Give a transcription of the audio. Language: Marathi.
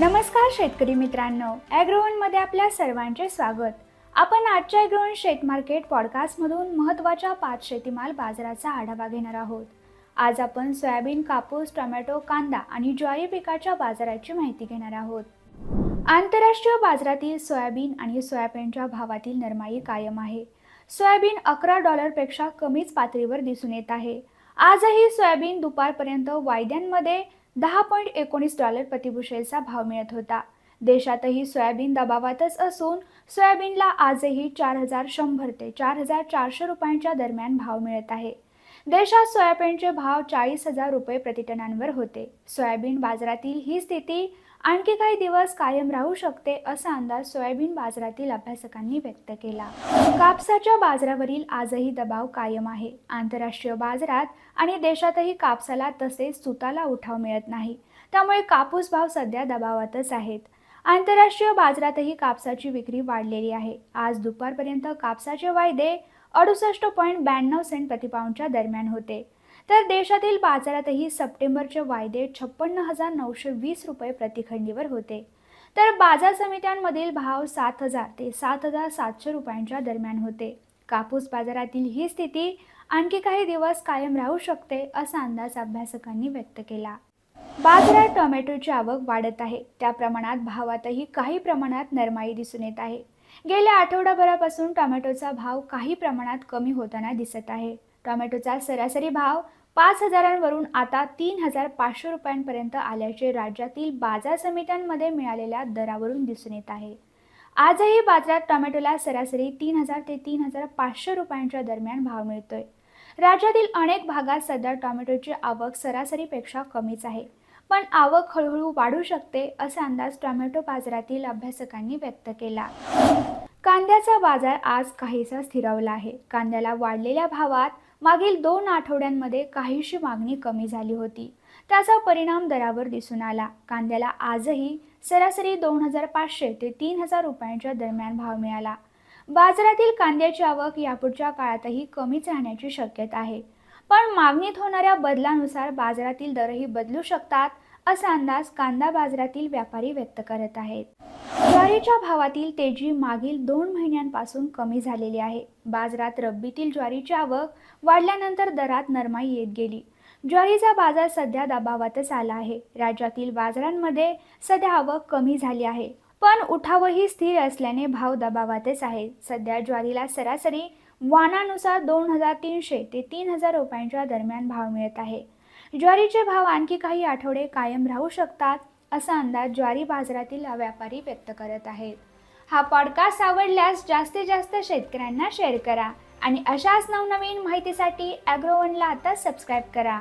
नमस्कार शेतकरी मित्रांनो ॲग्रोवनमध्ये आपल्या सर्वांचे स्वागत. आपण आजच्या ॲग्रोवन शेत मार्केट पॉडकास्टमधून महत्त्वाच्या पाच शेतीमाल बाजाराचा आढावा घेणार आहोत. आज आपण सोयाबीन कापूस टोमॅटो कांदा आणि ज्वारी पिकाच्या बाजाराची माहिती घेणार आहोत. आंतरराष्ट्रीय बाजारातील सोयाबीन आणि सोयाबीनच्या भावातील नरमाई कायम आहे. सोयाबीन अकरा डॉलरपेक्षा कमीच पातळीवर दिसून येत आहे. आजही सोयाबीन दुपारपर्यंत वायद्यांमध्ये दहा पॉईंट एकोणीस डॉलर प्रतिबुशेलचा भाव मिळत होता. देशातही सोयाबीन दबावातच असून सोयाबीनला आजही चार हजार शंभर ते चार हजार चारशे रुपयांच्या दरम्यान भाव मिळत आहे. देशात सोयाबीनचे भाव चाळीस हजार रुपये प्रतिटनांवर होते. सोयाबीन बाजारातील ही स्थिती आणखी काही दिवस कायम राहू शकते असा अंदाज सोयाबीन बाजारातील अभ्यासकांनी व्यक्त केला. कापसाच्या बाजारावरील आजही दबाव कायम आहे. आंतरराष्ट्रीय बाजारात आणि देशातही कापसाला तसेच सुताला उठाव मिळत नाही. त्यामुळे कापूस भाव सध्या दबावातच आहेत. आंतरराष्ट्रीय बाजारातही कापसाची विक्री वाढलेली आहे. आज दुपारपर्यंत कापसाचे वायदे अडुसष्ट पॉईंट ब्याण्णव सेंट प्रतिपाऊंडच्या दरम्यान होते. तर देशातील बाजारातही सप्टेंबरचे वायदे छप्पन्न हजार नऊशे वीस रुपये प्रतिखंडीवर होते. तर बाजार समित्यांमधील भाव सात हजार ते सात हजार सातशे रुपयांच्या दरम्यान होते. कापूस बाजारातील ही स्थिती आणखी काही दिवस कायम राहू शकते असा अंदाज अभ्यासकांनी व्यक्त केला. बाजारात टोमॅटोची आवक वाढत आहे. त्या प्रमाणात भावातही काही प्रमाणात नरमाई दिसून येत आहे. गेल्या आठवडाभरापासून टोमॅटोचा भाव काही प्रमाणात कमी होताना दिसत आहे. टोमॅटोचा सरासरी भाव पाच हजारांवरून आता तीन हजार पाचशे रुपयांपर्यंत आल्याचे राज्यातील बाजार समित्यांमध्ये मिळालेल्या दरावरून दिसून येत आहे. आजही बाजारात टोमॅटोला सरासरी तीन हजार ते तीन हजार पाचशे रुपयांच्या दरम्यान भाव मिळतोय. राज्यातील अनेक भागात सध्या टोमॅटोची आवक सरासरीपेक्षा कमीच आहे. पण आवक हळूहळू वाढू शकते असा अंदाज टोमॅटो बाजारातील अभ्यासकांनी व्यक्त केला. कांद्याचा बाजार आज काहीसा स्थिरावला आहे. कांद्याला वाढलेल्या भावात मागील दोन आठवड्यांमध्ये काहीशी मागणी कमी झाली होती. त्याचा परिणाम दरावर दिसून आला. कांद्याला आजही सरासरी दोन हजार पाचशे ते तीन हजार रुपयांच्या दरम्यान भाव मिळाला. बाजारातील कांद्याची आवक यापुढच्या काळातही कमीच राहण्याची शक्यता आहे. पण मागणीत होणाऱ्या बदलानुसार बाजारातील दरही बदलू शकतात असा अंदाज कांदा बाजारातील व्यापारी व्यक्त करत आहेत. ज्वारीच्या भावातील तेजी मागील दोन महिन्यांपासून कमी झालेली आहे. बाजारात रब्बीतील ज्वारीची आवक वाढल्यानंतर दरात नरमाई येत गेली. ज्वारीचा बाजार सध्या दबावातच आला आहे. राज्यातील बाजारांमध्ये सध्या आवक कमी झाली आहे. पण उठावही स्थिर असल्याने भाव दबावातच आहे. सध्या ज्वारीला सरासरी वाणानुसार दोन हजार तीनशे ते तीन हजार रुपयांच्या दरम्यान भाव मिळत आहे. ज्वारीचे भाव आणखी काही आठवडे कायम राहू शकतात असा अंदाज ज्वारी बाजारातील व्यापारी व्यक्त करत आहेत. हा पॉडकास्ट आवडल्यास जास्तीत जास्त शेतकऱ्यांना शेअर करा आणि अशाच नवनवीन माहितीसाठी ॲग्रोवनला आता सबस्क्राईब करा.